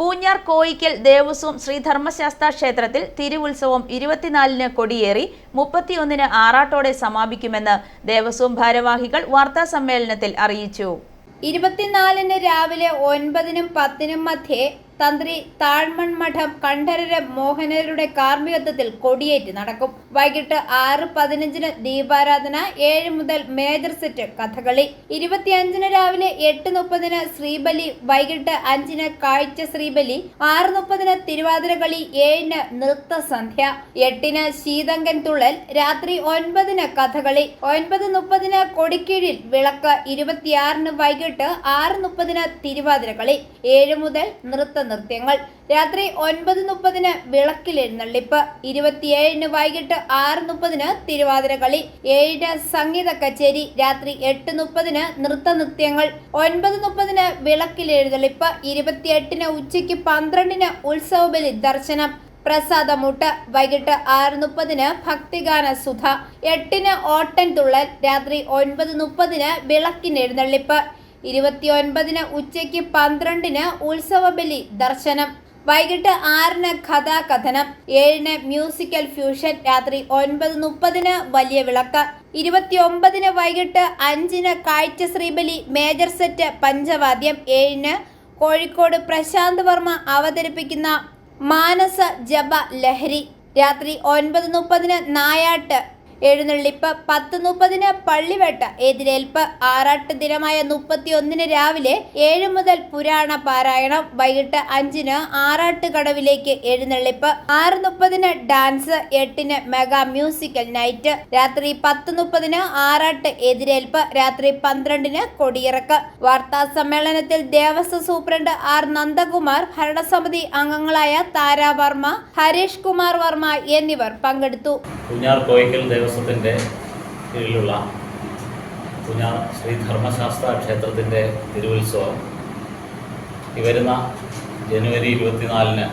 പൂഞ്ഞാർ കോയിക്കൽ ദേവസ്വം ശ്രീധർമ്മശാസ്ത്ര ക്ഷേത്രത്തിൽ തിരുവുത്സവം ഇരുപത്തിനാലിന് കൊടിയേറി മുപ്പത്തിയൊന്നിന് ആറാട്ടോടെ സമാപിക്കുമെന്ന് ദേവസ്വം ഭാരവാഹികൾ വാർത്താ സമ്മേളനത്തിൽ അറിയിച്ചു. ഇരുപത്തിനാലിന് രാവിലെ ഒൻപതിനും പത്തിനും മധ്യേ തന്ത്രി താഴ്മൺ മഠം കണ്ഠരര മോഹനരുടെ കാർമ്മികത്വത്തിൽ കൊടിയേറ്റ് നടക്കും. വൈകിട്ട് ആറ് പതിനഞ്ചിന് ദീപാരാധന ഏഴ് മുതൽ മേജർ സെറ്റ് കഥകളി. ഇരുപത്തിയഞ്ചിന് രാവിലെ എട്ട് മുപ്പതിന് ശ്രീബലി വൈകിട്ട് അഞ്ചിന് കാഴ്ച ശ്രീബലി ആറ് മുപ്പതിന് തിരുവാതിരകളി ഏഴിന് നൃത്തസന്ധ്യ എട്ടിന് ശീതങ്കൻ തുള്ളൽ രാത്രി ഒൻപതിന് കഥകളി. ഒൻപത് മുപ്പതിന് കൊടിക്കീഴിൽ വിളക്ക് ഇരുപത്തിയാറിന് വൈകിട്ട് ആറ് മുപ്പതിന് തിരുവാതിരകളി ഏഴ് മുതൽ നൃത്ത നൃത്യങ്ങൾ. രാത്രി ഒൻപത് മുപ്പതിന് വിളക്കിൽ എഴുന്നള്ളിപ്പ് ഇരുപത്തിയേഴിന് വൈകിട്ട് ആറ് മുപ്പതിന് തിരുവാതിര കളി. ഏഴിന് സംഗീത കച്ചേരി. രാത്രി എട്ട് മുപ്പതിന് നൃത്ത നൃത്യങ്ങൾ. ഒൻപത് മുപ്പതിന് വിളക്കിൽ എഴുന്നള്ളിപ്പ് ഇരുപത്തിയെട്ടിന് ഉച്ചയ്ക്ക് പന്ത്രണ്ടിന് ഉത്സവബലി ദർശനം. പ്രസാദമൂട്ട്. വൈകിട്ട് ആറ് മുപ്പതിന് ഭക്തിഗാന സുധ. എട്ടിന് ഓട്ടൻ തുള്ളൽ. രാത്രി ഒൻപത് മുപ്പതിന് വിളക്കിന് എഴുന്നള്ളിപ്പ് ഇരുപത്തിയൊൻപതിന് ഉച്ചയ്ക്ക് പന്ത്രണ്ടിന് ഉത്സവബലി ദർശനം. വൈകിട്ട് ആറിന് കഥാകഥനം ഏഴിന് മ്യൂസിക്കൽ ഫ്യൂഷൻ. രാത്രി ഒൻപത് മുപ്പതിന് വലിയ വിളക്ക്. ഇരുപത്തിയൊമ്പതിന് വൈകിട്ട് അഞ്ചിന് കാഴ്ച ശ്രീബലി മേജർ സെറ്റ് പഞ്ചവാദ്യം. ഏഴിന് കോഴിക്കോട് പ്രശാന്ത് വർമ്മ അവതരിപ്പിക്കുന്ന മാനസ ജപ ലഹരി. രാത്രി ഒൻപത് മുപ്പതിന് നായാട്ട് എഴുന്നള്ളിപ്പ് പത്ത് മുപ്പതിന് പള്ളിവേട്ട എതിരേൽപ്പ് ആറാട്ട് ദിനമായ മുപ്പത്തിയൊന്നിന് രാവിലെ ഏഴ് മുതൽ പുരാണ പാരായണം വൈകിട്ട് അഞ്ചിന് ആറാട്ട് കടവിലേക്ക് എഴുന്നള്ളിപ്പ് ആറ് മുപ്പതിന് ഡാൻസ് എട്ടിന് മെഗാ മ്യൂസിക്കൽ നൈറ്റ് രാത്രി പത്ത് മുപ്പതിന് ആറാട്ട് എതിരേൽപ്പ് രാത്രി പന്ത്രണ്ടിന് കൊടിയിറക്ക്. വാർത്താ സമ്മേളനത്തിൽ ദേവസ്വം സൂപ്രണ്ട് ആർ നന്ദകുമാർ ഭരണസമിതി അംഗങ്ങളായ താരാ വർമ്മ ഹരീഷ് കുമാർ വർമ്മ എന്നിവർ പങ്കെടുത്തു. ദേവസ്വത്തിന്റെ കീഴിലുള്ള പുഞ്ഞാർ ശ്രീ ധർമ്മശാസ്ത്ര ക്ഷേത്രത്തിന്റെ തിരുവുത്സവം. ഈ വരുന്ന ജനുവരി ഇരുപത്തിനാലിന്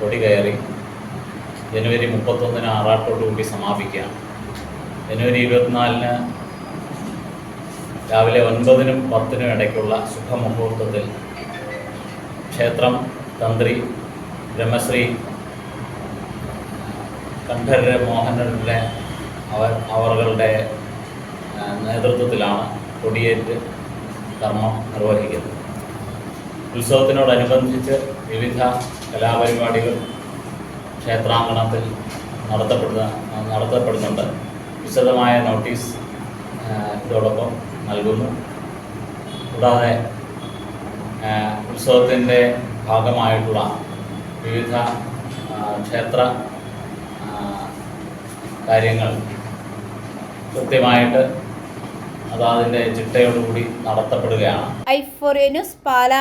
കൊടി കയറി ജനുവരി മുപ്പത്തൊന്നിന് ആറാട്ടോടുകൂടി സമാപിക്കുക ജനുവരി ഇരുപത്തിനാലിന് രാവിലെ ഒൻപതിനും പത്തിനും ഇടയ്ക്കുള്ള ശുഭമുഹൂർത്തത്തിൽ ക്ഷേത്രം തന്ത്രി ബ്രഹ്മശ്രീ കണ്ഠരര് മോഹനരുടെ അവർ അവരുടെ നേതൃത്വത്തിലാണ് കൊടിയേറ്റ് കർമ്മം നിർവഹിക്കുന്നത്. ഉത്സവത്തിനോടനുബന്ധിച്ച് വിവിധ കലാപരിപാടികൾ ക്ഷേത്രാങ്കണത്തിൽ നടത്തപ്പെടുന്ന നടത്തപ്പെടുന്നുണ്ട്. വിശദമായ നോട്ടീസ് ഇതോടൊപ്പം നൽകുന്നു. കൂടാതെ ഉത്സവത്തിന്റെ ഭാഗമായിട്ടുള്ള വിവിധ ക്ഷേത്ര കാര്യങ്ങൾ കൃത്യമായിട്ട് അത് ചിട്ടയോടുകൂടി നടത്തപ്പെടുകയാണ്. ഐഫോറിയ ന്യൂസ് പാല.